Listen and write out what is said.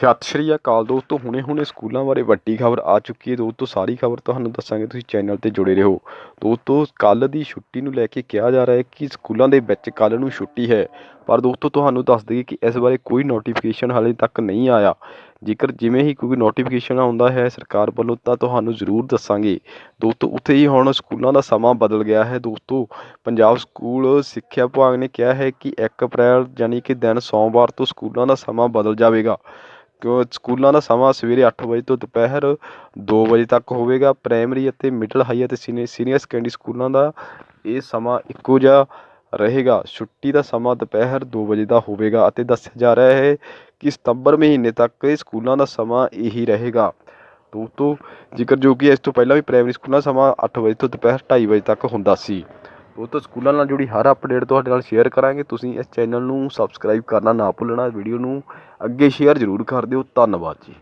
ਸਤਿ ਸ਼੍ਰੀ ਅਕਾਲ ਦੋਸਤੋ, ਹੁਣੇ ਹੁਣੇ ਸਕੂਲਾਂ ਬਾਰੇ ਵੱਡੀ ਖਬਰ ਆ ਚੁੱਕੀ ਹੈ ਦੋਸਤੋ, ਸਾਰੀ ਖਬਰ ਤੁਹਾਨੂੰ ਦੱਸਾਂਗੇ, ਤੁਸੀਂ ਚੈਨਲ ਤੇ ਜੁੜੇ ਰਹੋ। ਦੋਸਤੋ ਕੱਲ ਦੀ ਛੁੱਟੀ ਨੂੰ ਲੈ ਕੇ ਕਿਹਾ ਜਾ ਰਿਹਾ ਹੈ ਕਿ ਸਕੂਲਾਂ ਦੇ ਵਿੱਚ ਕੱਲ ਨੂੰ ਛੁੱਟੀ ਹੈ। ਪਰ ਦੋਸਤੋ, ਤੁਹਾਨੂੰ ਦੱਸ ਦਈਏ ਕਿ ਇਸ ਬਾਰੇ ਕੋਈ ਨੋਟੀਫਿਕੇਸ਼ਨ ਹਾਲੇ ਤੱਕ ਨਹੀਂ ਆਇਆ। ਜੇਕਰ ਜਿਵੇਂ ਹੀ ਕੋਈ ਨੋਟੀਫਿਕੇਸ਼ਨ ਆਉਂਦਾ ਹੈ ਸਰਕਾਰ ਵੱਲੋਂ, ਤਾਂ ਤੁਹਾਨੂੰ ਜ਼ਰੂਰ ਦੱਸਾਂਗੇ। ਦੋਸਤੋ, ਉੱਥੇ ਹੀ ਹੁਣ ਸਕੂਲਾਂ ਦਾ ਸਮਾਂ ਬਦਲ ਗਿਆ ਹੈ ਦੋਸਤੋ। ਪੰਜਾਬ ਸਕੂਲ ਸਿੱਖਿਆ ਵਿਭਾਗ ਨੇ ਕਿਹਾ ਹੈ ਕਿ 1 ਅਪ੍ਰੈਲ ਯਾਨੀ ਕਿ ਦਿਨ ਸੋਮਵਾਰ ਤੋਂ ਸਕੂਲਾਂ ਦਾ ਸਮਾਂ ਬਦਲ ਜਾਵੇਗਾ। ਕਿਉਂ ਸਕੂਲਾਂ ਦਾ ਸਮਾਂ ਸਵੇਰੇ ਅੱਠ ਵਜੇ ਤੋਂ ਦੁਪਹਿਰ ਦੋ ਵਜੇ ਤੱਕ ਹੋਵੇਗਾ। ਪ੍ਰਾਇਮਰੀ ਅਤੇ ਮਿਡਲ ਹਾਈ ਅਤੇ ਸੀਨੀਅਰ ਸੀਨੀਅਰ ਸੈਕੰਡਰੀ ਸਕੂਲਾਂ ਦਾ ਇਹ ਸਮਾਂ ਇੱਕੋ ਜਿਹਾ ਰਹੇਗਾ। ਛੁੱਟੀ ਦਾ ਸਮਾਂ ਦੁਪਹਿਰ ਦੋ ਵਜੇ ਦਾ ਹੋਵੇਗਾ ਅਤੇ ਦੱਸਿਆ ਜਾ ਰਿਹਾ ਹੈ ਕਿ ਸਤੰਬਰ ਮਹੀਨੇ ਤੱਕ ਇਹ ਸਕੂਲਾਂ ਦਾ ਸਮਾਂ ਇਹੀ ਰਹੇਗਾ। ਦੋਸਤੋ ਜੇਕਰ ਜੋ ਕਿ ਇਸ ਤੋਂ ਪਹਿਲਾਂ ਵੀ ਪ੍ਰਾਇਮਰੀ ਸਕੂਲਾਂ ਦਾ ਸਮਾਂ ਅੱਠ ਵਜੇ ਤੋਂ ਦੁਪਹਿਰ ਢਾਈ ਵਜੇ ਤੱਕ ਹੁੰਦਾ ਸੀ। ਦੋਸਤੋ ਸਕੂਲਾਂ ਨਾਲ ਜੁੜੀ ਹਰ ਅਪਡੇਟ ਤੁਹਾਡੇ ਨਾਲ ਸ਼ੇਅਰ ਕਰਾਂਗੇ। ਤੁਸੀਂ ਇਸ ਚੈਨਲ ਨੂੰ ਸਬਸਕ੍ਰਾਈਬ ਕਰਨਾ ਨਾ ਭੁੱਲਣਾ ਵੀਡੀਓ ਨੂੰ ਅੱਗੇ ਸ਼ੇਅਰ ਜ਼ਰੂਰ ਕਰ ਦਿਓ। ਧੰਨਵਾਦ ਜੀ।